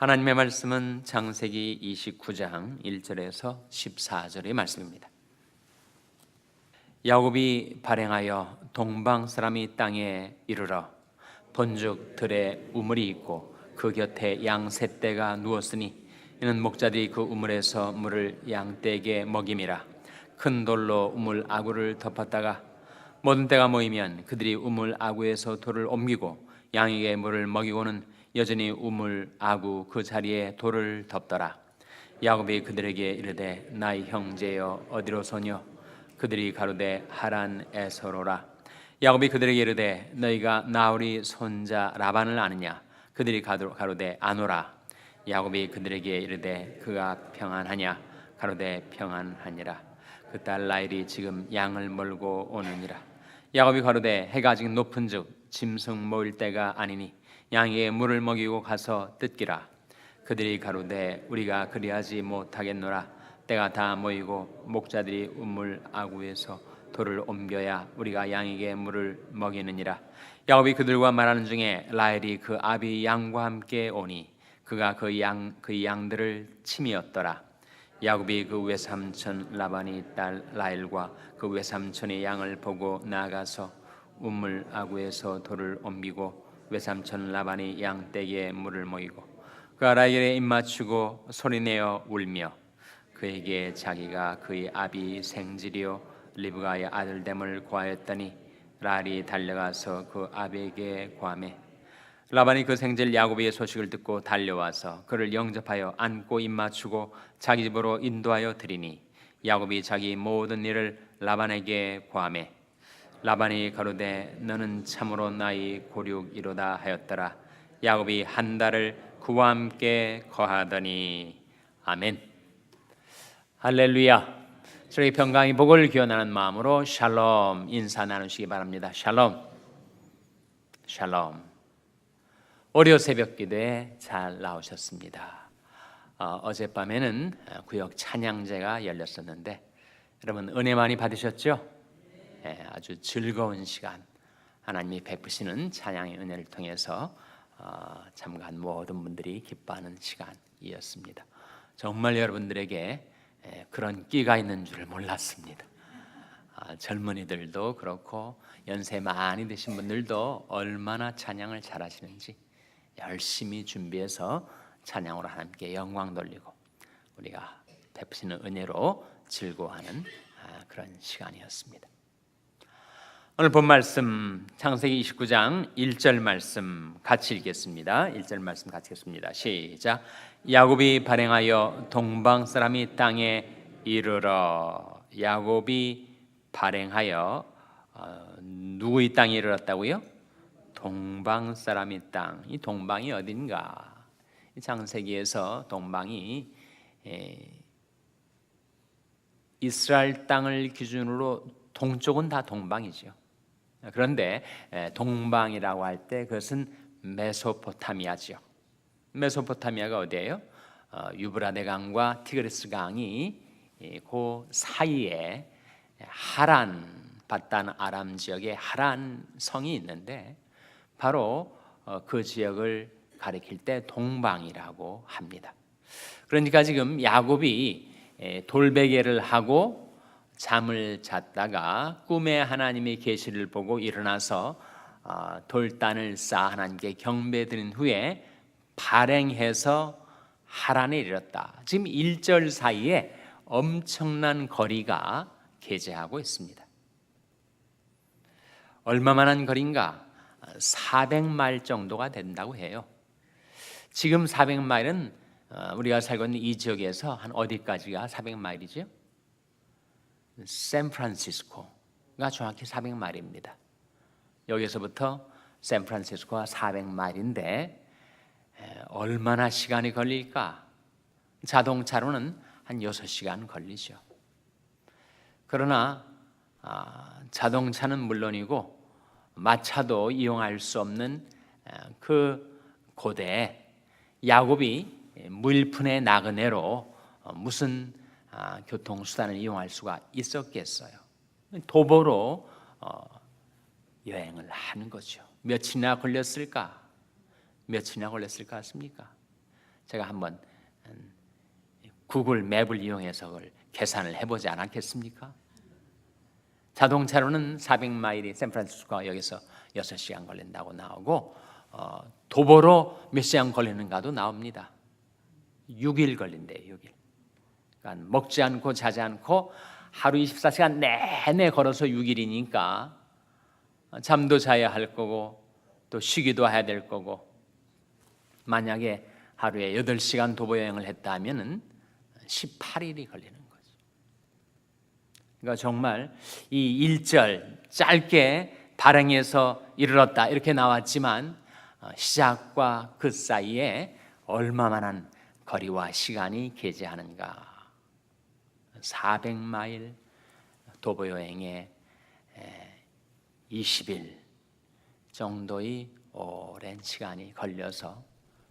하나님의 말씀은 창세기 29장 1절에서 14절의 말씀입니다. 야곱이 발행하여 동방 사람이 땅에 이르러 본즉 들에 우물이 있고 그 곁에 양 셋대가 누웠으니 이는 목자들이 그 우물에서 물을 양 떼에게 먹임이라 큰 돌로 우물 아구를 덮었다가 모든 때가 모이면 그들이 우물 아구에서 돌을 옮기고 양에게 물을 먹이고는 여전히 우물 아구 그 자리에 돌을 덮더라. 야곱이 그들에게 이르되 나의 형제여 어디로 소녀 그들이 가로되 하란 에 서로라. 야곱이 그들에게 이르되 너희가 나우리 손자 라반을 아느냐? 그들이 가로되 아노라. 야곱이 그들에게 이르되 그가 평안하냐? 가로되 평안하니라. 그 딸 라일이 지금 양을 몰고 오느니라. 야곱이 가로되 해가 아직 높은즉 짐승 모일 때가 아니니 양에게 물을 먹이고 가서 뜯기라. 그들이 가로되 우리가 그리하지 못하겠노라. 때가 다 모이고 목자들이 우물 아구에서 돌을 옮겨야 우리가 양에게 물을 먹이느니라. 야곱이 그들과 말하는 중에 라헬이 그 아비 양과 함께 오니 그가 그 양 그 양들을 침이었더라. 야곱이 그 외삼촌 라반이 딸 라헬과 그 외삼촌의 양을 보고 나아가서 우물 아구에서 돌을 옮기고 외삼촌 라반이 양떼에 물을 모이고 그 라헬에 입맞추고 소리내어 울며 그에게 자기가 그의 아비 생질이요 리브가의 아들됨을 구하였더니 라헬이 달려가서 그 아비에게 구하매 라반이 그 생질 야곱의 소식을 듣고 달려와서 그를 영접하여 안고 입맞추고 자기 집으로 인도하여 드리니 야곱이 자기 모든 일을 라반에게 구하매 라반이 가로되 너는 참으로 나의 고륙이로다 하였더라. 야곱이 한 달을 그와 함께 거하더니 아멘. 할렐루야. 저희 평강의 복을 기원하는 마음으로 샬롬 인사 나누시기 바랍니다. 샬롬. 샬롬. 월요 새벽 기도에 잘 나오셨습니다. 어, 젯밤에는 구역 찬양제가 열렸었는데 여러분 은혜 많이 받으셨죠? 예, 아주 즐거운 시간 하나님이 베푸시는 찬양의 은혜를 통해서 어, 참가한 모든 분들이 기뻐하는 시간이었습니다. 정말 여러분들에게 예, 그런 끼가 있는 줄을 몰랐습니다. 아, 젊은이들도 그렇고 연세 많이 드신 분들도 얼마나 찬양을 잘하시는지 열심히 준비해서 찬양으로 하나님께 영광 돌리고 우리가 베푸시는 은혜로 즐거워하는 아, 그런 시간이었습니다. 오늘 본 말씀 창세기 29장 1절 말씀 같이 읽겠습니다. 1절 말씀 같이 읽습니다. 시작. 야곱이 발행하여 동방 사람이 땅에 이르러 야곱이 발행하여 어, 누구의 땅에 이르렀다고요? 동방 사람의 땅. 이 동방이 어딘가? 이 창세기에서 동방이 에, 이스라엘 땅을 기준으로 동쪽은 다 동방이죠. 그런데 에, 동방이라고 할 때 그것은 메소포타미아죠. 메소포타미아가 어디예요? 어, 유브라데 강과 티그리스 강이 이, 그 사이에 하란 바단 아람 지역에 하란 성이 있는데 바로 어, 그 지역을 가리킬 때 동방이라고 합니다. 그러니까 지금 야곱이 에, 돌베개를 하고 잠을 잤다가 꿈에 하나님의 계시를 보고 일어나서 어, 돌단을 쌓아 하나님께 경배드린 후에 발행해서 하란에 이르렀다. 지금 1절 사이에 엄청난 거리가 계제하고 있습니다. 얼마만한 거리인가? 400마일 정도가 된다고 해요. 지금 400마일은 어, 우리가 살고 있는 이 지역에서 한 어디까지가 400마일이죠? 샌프란시스코가 정확히 400마일입니다. 여기서부터 샌프란시스코가 400마일인데 얼마나 시간이 걸릴까? 자동차로는 한 6시간 걸리죠. 그러나 아, 자동차는 물론이고 마차도 이용할 수 없는 그 고대에 야곱이 물푼의 나그네로 어, 무슨 아, 교통수단을 이용할 수가 있었겠어요. 도보로 어, 여행을 하는 거죠. 며칠이나 걸렸을까? 며칠이나 걸렸을 것 같습니까? 제가 한번 음, 구글 맵을 이용해서 그걸 계산을 해보지 않았겠습니까? 자동차로는 400마일이 샌프란시스코가 여기서 6시간 걸린다고 나오고 어, 도보로 몇 시간 걸리는가도 나옵니다. 6일 걸린대요. 6일. 그러니까 먹지 않고 자지 않고 하루 24시간 내내 걸어서 6일이니까 잠도 자야 할 거고 또 쉬기도 해야 될 거고 만약에 하루에 8시간 도보 여행을 했다 하면은 18일이 걸리는 거죠. 그러니까 정말 이 일절 짧게 발행해서 이르렀다 이렇게 나왔지만 어, 시작과 그 사이에 얼마만한 거리와 시간이 계제하는가 400마일 도보 여행에 20일 정도의 오랜 시간이 걸려서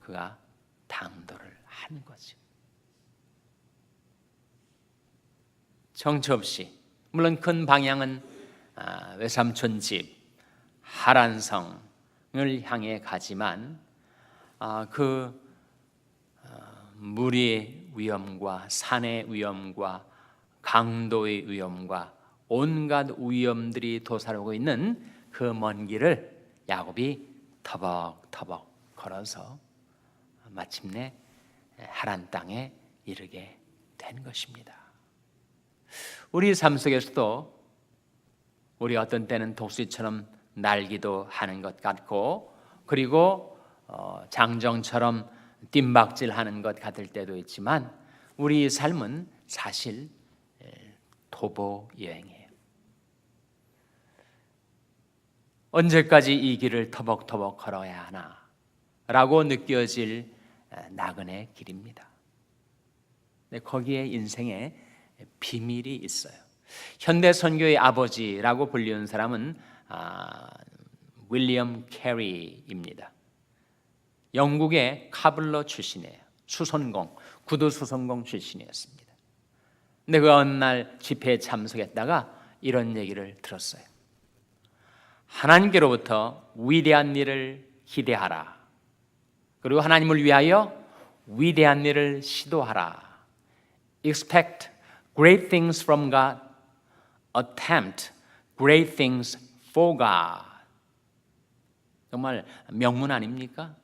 그가 당도를 한 거죠. 정처 없이 물론 큰 방향은 아, 외삼촌 집 하란성을 향해 가지만 아, 그 어, 물의 위험과 산의 위험과 강도의 위험과 온갖 위험들이 도사르고 있는 그 먼 길을 야곱이 터벅터벅 걸어서 마침내 하란 땅에 이르게 된 것입니다. 우리 삶 속에서도 우리 어떤 때는 독수리처럼 날기도 하는 것 같고 그리고 어, 장정처럼 뜀박질하는 것 같을 때도 있지만 우리 삶은 사실 도보 여행이에요. 언제까지 이 길을 터벅터벅 걸어야 하나? 라고 느껴질 나그네 길입니다. 거기에 인생에 비밀이 있어요. 현대 선교의 아버지라고 불리는 사람은 아, 윌리엄 캐리입니다. 영국의 카블러 출신이에요. 수선공, 구두 수선공 출신이었습니다. 근데 그 어느 날 집회에 참석했다가 이런 얘기를 들었어요. 하나님께로부터 위대한 일을 기대하라. 그리고 하나님을 위하여 위대한 일을 시도하라. Expect great things from God. Attempt great things for God. 정말 명문 아닙니까?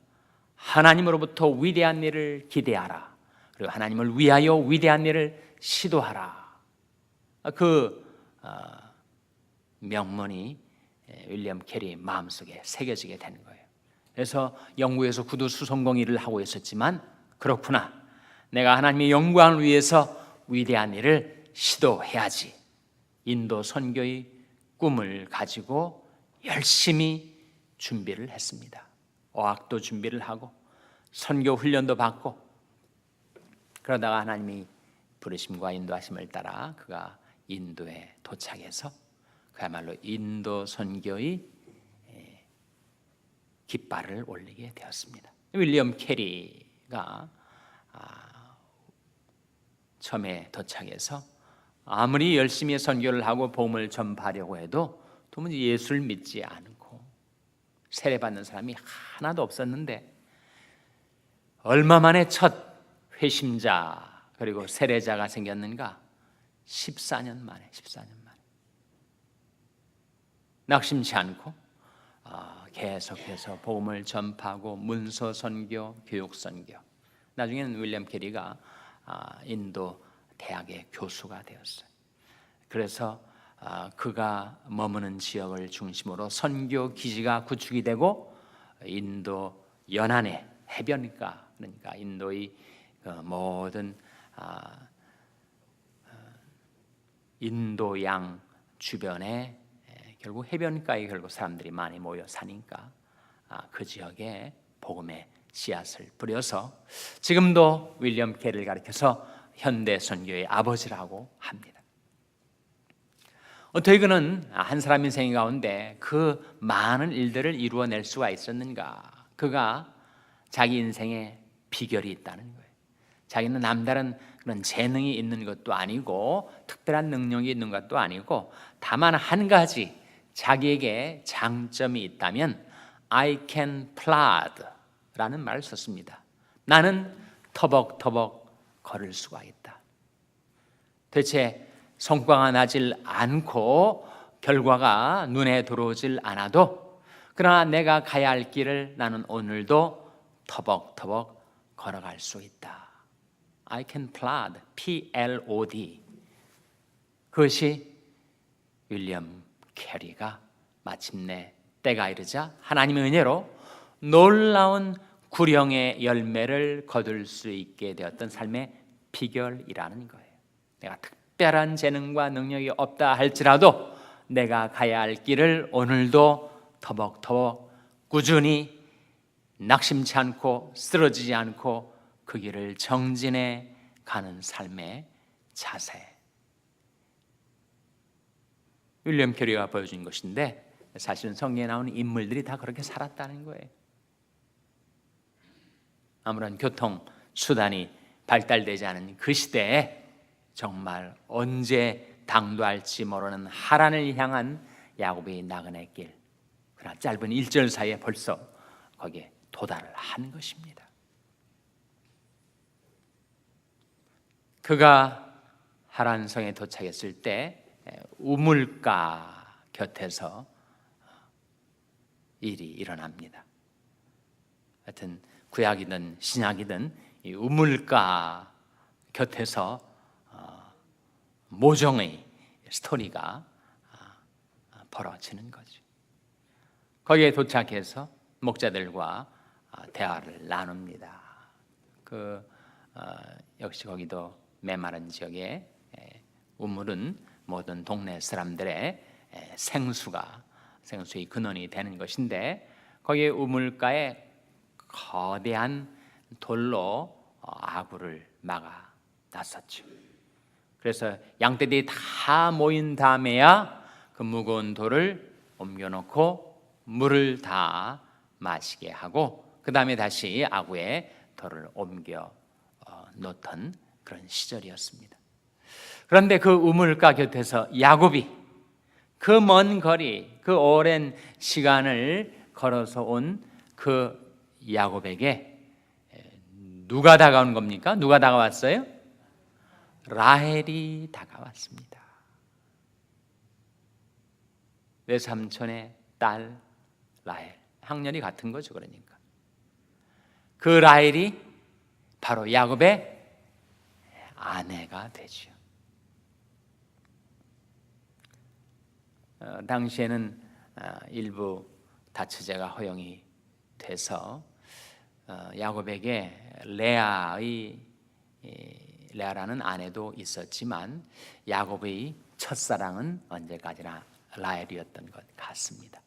하나님으로부터 위대한 일을 기대하라. 그리고 하나님을 위하여 위대한 일을 시도하라. 그 어, 명문이 윌리엄 캐리 마음속에 새겨지게 되는 거예요. 그래서 영국에서 구두 수송공 일을 하고 있었지만 그렇구나. 내가 하나님의 영광을 위해서 위대한 일을 시도해야지. 인도 선교의 꿈을 가지고 열심히 준비를 했습니다. 어학도 준비를 하고 선교 훈련도 받고 그러다가 하나님이 부르심과 인도하심을 따라 그가 인도에 도착해서 그야말로 인도 선교의 깃발을 올리게 되었습니다. 윌리엄 캐리가 아, 처음에 도착해서 아무리 열심히 선교를 하고 복음을 전파하려고 해도 도무지 예수를 믿지 않고 세례받는 사람이 하나도 없었는데 얼마 만에 첫 회심자 그리고 세례자가 생겼는가? 14년 만에 14년 만에 낙심치 않고 어, 계속해서 복음을 전파하고 문서 선교, 교육 선교. 나중에는 윌리엄 캐리가 아, 인도 대학의 교수가 되었어요. 그래서 아, 그가 머무는 지역을 중심으로 선교 기지가 구축이 되고 인도 연안의 해변가 그러니까 인도의 그 모든 아, 인도양 주변에 결국 해변가에 결국 사람들이 많이 모여 사니까 아, 그 지역에 복음의 씨앗을 뿌려서 지금도 윌리엄 캐를 가리켜서 현대 선교의 아버지라고 합니다. 어떻게 그는 한 사람 인생 가운데 그 많은 일들을 이루어낼 수가 있었는가? 그가 자기 인생에 비결이 있다는 거예요. 자기는 남다른 그런 재능이 있는 것도 아니고 특별한 능력이 있는 것도 아니고 다만 한 가지 자기에게 장점이 있다면 I can plod 라는 말을 썼습니다. 나는 터벅터벅 걸을 수가 있다. 대체 성과가 나질 않고 결과가 눈에 들어오질 않아도 그러나 내가 가야 할 길을 나는 오늘도 터벅터벅 걸어갈 수 있다. I can plod, P-L-O-D. 그것이 윌리엄 캐리가 마침내 때가 이르자 하나님의 은혜로 놀라운 구령의 열매를 거둘 수 있게 되었던 삶의 비결이라는 거예요. 내가 특별한 재능과 능력이 없다 할지라도 내가 가야 할 길을 오늘도 터벅터벅 꾸준히 낙심치 않고 쓰러지지 않고 그 길을 정진해 가는 삶의 자세. 윌리엄 캐리가 보여준 것인데 사실은 성경에 나오는 인물들이 다 그렇게 살았다는 거예요. 아무런 교통 수단이 발달되지 않은 그 시대에 정말 언제 당도할지 모르는 하란을 향한 야곱의 나그네 길. 그러나 짧은 1절 사이에 벌써 거기에 도달을 한 것입니다. 그가 하란 성에 도착했을 때 우물가 곁에서 일이 일어납니다. 하여튼 구약이든 신약이든 이 우물가 곁에서 어, 모종의 스토리가 어, 벌어지는 거죠. 거기에 도착해서 목자들과 어, 대화를 나눕니다. 그 역시 거기도 메마른 지역에 우물은 모든 동네 사람들의 생수가 생수의 근원이 되는 것인데 거기에 우물가에 거대한 돌로 어, 아구를 막아 놨었죠. 그래서 양떼들이 다 모인 다음에야 그 무거운 돌을 옮겨놓고 물을 다 마시게 하고 그 다음에 다시 아구에 돌을 옮겨 어, 놓던 그런 시절이었습니다. 그런데 그 우물가 곁에서 야곱이 그 먼 거리, 그 오랜 시간을 걸어서 온 그 야곱에게 누가 다가온 겁니까? 누가 다가왔어요? 라헬이 다가왔습니다. 내 삼촌의 딸 라헬. 학년이 같은 거죠, 그러니까. 그 라헬이 바로 야곱의 아내가 되죠. 어, 당시에는 어, 일부 다처제가 허용이 돼서 어, 야곱에게 레아의 레아라는 아내도 있었지만 야곱의 첫사랑은 언제까지나 라헬이었던 것 같습니다.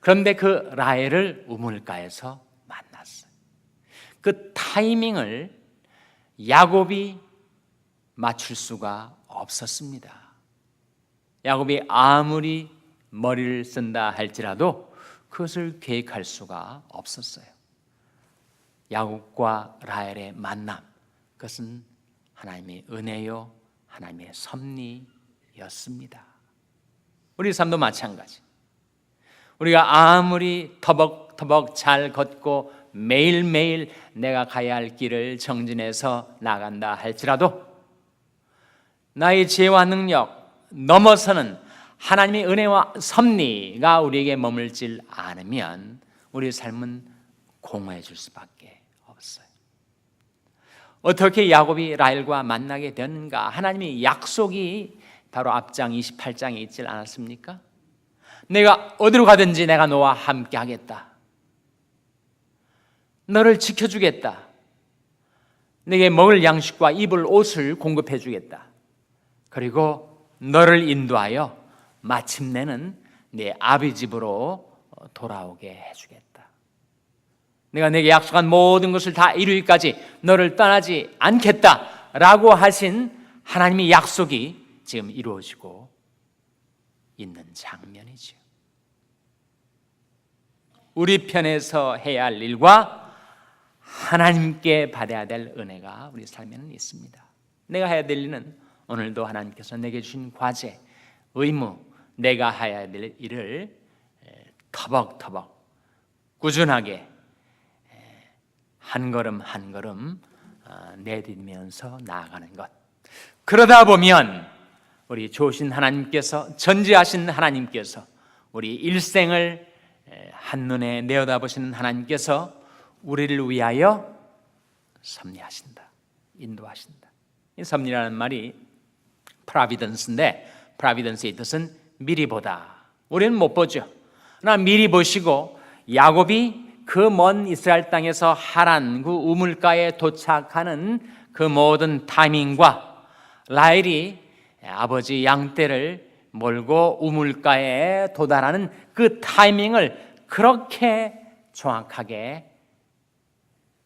그런데 그 라헬을 우물가에서 만났어요. 그 타이밍을 야곱이 맞출 수가 없었습니다. 야곱이 아무리 머리를 쓴다 할지라도 그것을 계획할 수가 없었어요. 야곱과 라헬의 만남, 그것은 하나님의 은혜요, 하나님의 섭리였습니다. 우리 삶도 마찬가지. 우리가 아무리 터벅터벅 잘 걷고 매일매일 내가 가야 할 길을 정진해서 나간다 할지라도 나의 지혜와 능력 넘어서는 하나님의 은혜와 섭리가 우리에게 머물질 않으면 우리 삶은 공허해 질 수밖에 없어요. 어떻게 야곱이 라헬과 만나게 됐는가? 하나님의 약속이 바로 앞장 28장에 있지 않았습니까? 내가 어디로 가든지 내가 너와 함께 하겠다. 너를 지켜주겠다. 내게 먹을 양식과 입을 옷을 공급해 주겠다. 그리고 너를 인도하여 마침내는 내 아비 집으로 돌아오게 해주겠다. 내가 내게 약속한 모든 것을 다 이루기까지 너를 떠나지 않겠다라고 하신 하나님의 약속이 지금 이루어지고 있는 장면이죠. 우리 편에서 해야 할 일과 하나님께 받아야 될 은혜가 우리 삶에는 있습니다. 내가 해야 될 일은 오늘도 하나님께서 내게 주신 과제, 의무, 내가 해야 될 일을 터벅터벅 꾸준하게 한 걸음 한 걸음 어, 내딛으면서 나아가는 것. 그러다 보면 우리 좋으신 하나님께서 전지하신 하나님께서 우리 일생을 에, 한눈에 내어다보시는 하나님께서 우리를 위하여 섭리하신다. 인도하신다. 이 섭리라는 말이 프라비던스인데 프라비던스의 뜻은 미리 보다. 우리는 못 보죠. 그러나 미리 보시고 야곱이 그 먼 이스라엘 땅에서 하란 그 우물가에 도착하는 그 모든 타이밍과 라헬이 아버지 양떼를 몰고 우물가에 도달하는 그 타이밍을 그렇게 정확하게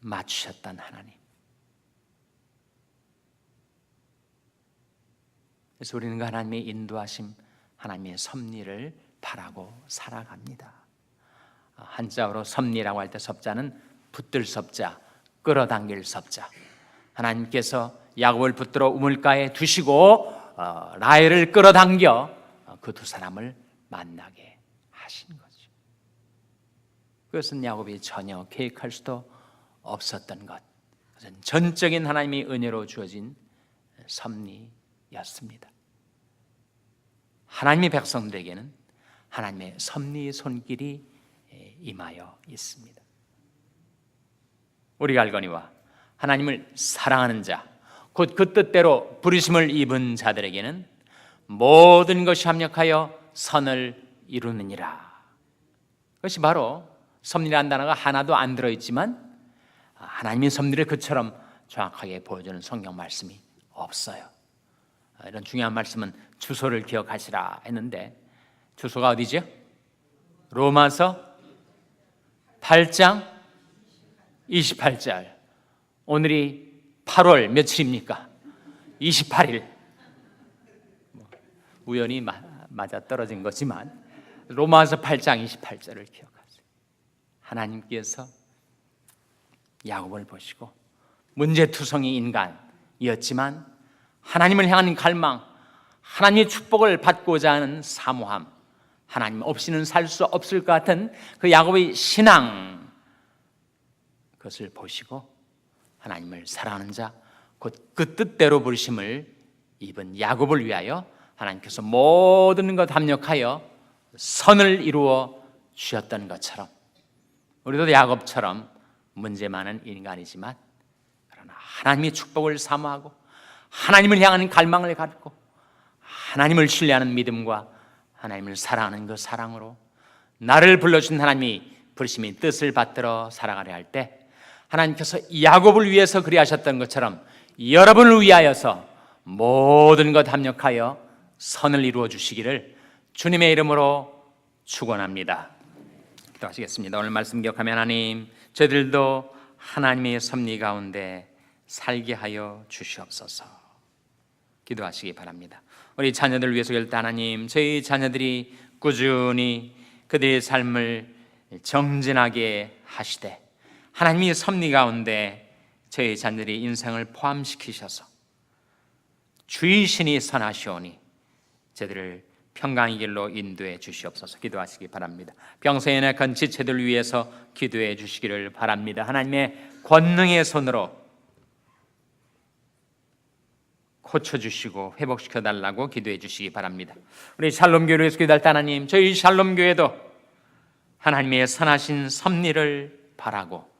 맞추셨던 하나님. 그래서 우리는 그 하나님의 인도하심, 하나님의 섭리를 바라고 살아갑니다. 한자어로 섭리라고 할 때 섭자는 붙들 섭자, 끌어당길 섭자. 하나님께서 야곱을 붙들어 우물가에 두시고 어, 라헬을 끌어당겨 그두 사람을 만나게 하신 거죠. 그것은 야곱이 전혀 계획할 수도 없었던 것. 전적인 하나님의 은혜로 주어진 섭리 였습니다. 하나님의 백성들에게는 하나님의 섭리의 손길이 임하여 있습니다. 우리가 알거니와 하나님을 사랑하는 자, 곧 그 뜻대로 부르심을 입은 자들에게는 모든 것이 합력하여 선을 이루느니라. 그것이 바로 섭리라는 단어가 하나도 안 들어있지만 하나님의 섭리를 그처럼 정확하게 보여주는 성경 말씀이 없어요. 이런 중요한 말씀은 주소를 기억하시라 했는데 주소가 어디죠? 로마서 8장 28절. 오늘이 8월 며칠입니까? 28일. 뭐, 우연히 맞아 떨어진 거지만 로마서 8장 28절을 기억하세요. 하나님께서 야곱을 보시고 문제투성이 인간이었지만 하나님을 향한 갈망, 하나님의 축복을 받고자 하는 사모함, 하나님 없이는 살 수 없을 것 같은 그 야곱의 신앙. 그것을 보시고 하나님을 사랑하는 자, 곧 그 뜻대로 부르심을 입은 야곱을 위하여 하나님께서 모든 것 합력하여 선을 이루어 주셨던 것처럼 우리도 야곱처럼 문제 많은 인간이지만 그러나 하나님의 축복을 사모하고 하나님을 향하는 갈망을 갖고 하나님을 신뢰하는 믿음과 하나님을 사랑하는 그 사랑으로 나를 불러준 하나님이 부르심의 뜻을 받들어 살아가려 할 때 하나님께서 야곱을 위해서 그리하셨던 것처럼 여러분을 위하여서 모든 것 합력하여 선을 이루어 주시기를 주님의 이름으로 축원합니다. 기도하시겠습니다. 오늘 말씀 기억하면 하나님 저희들도 하나님의 섭리 가운데 살게 하여 주시옵소서. 기도하시기 바랍니다. 우리 자녀들 위해서 일단 하나님 저희 자녀들이 꾸준히 그들의 삶을 정진하게 하시되 하나님의 섭리 가운데 저희 자녀들의 인생을 포함시키셔서 주의신이 선하시오니 저들을 평강의 길로 인도해 주시옵소서 기도하시기 바랍니다. 병세에 건 지체들 위해서 기도해 주시기를 바랍니다. 하나님의 권능의 손으로 고쳐 주시고 회복시켜 달라고 기도해 주시기 바랍니다. 우리 샬롬 교회를 위해서 기도할 때 하나님, 저희 샬롬 교회도 하나님의 선하신 섭리를 바라고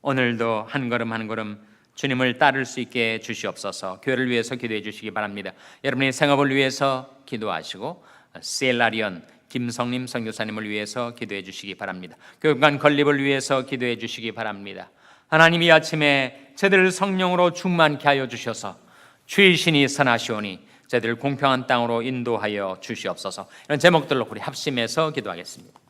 오늘도 한 걸음 한 걸음 주님을 따를 수 있게 주시옵소서. 교회를 위해서 기도해 주시기 바랍니다. 여러분의 생업을 위해서 기도하시고 셀라리언 김성림 선교사님을 위해서 기도해 주시기 바랍니다. 교육관 건립을 위해서 기도해 주시기 바랍니다. 하나님 이 아침에 저들을 성령으로 충만케 하여 주셔서 주의 신이 선하시오니 저들을 공평한 땅으로 인도하여 주시옵소서. 이런 제목들로 우리 합심해서 기도하겠습니다.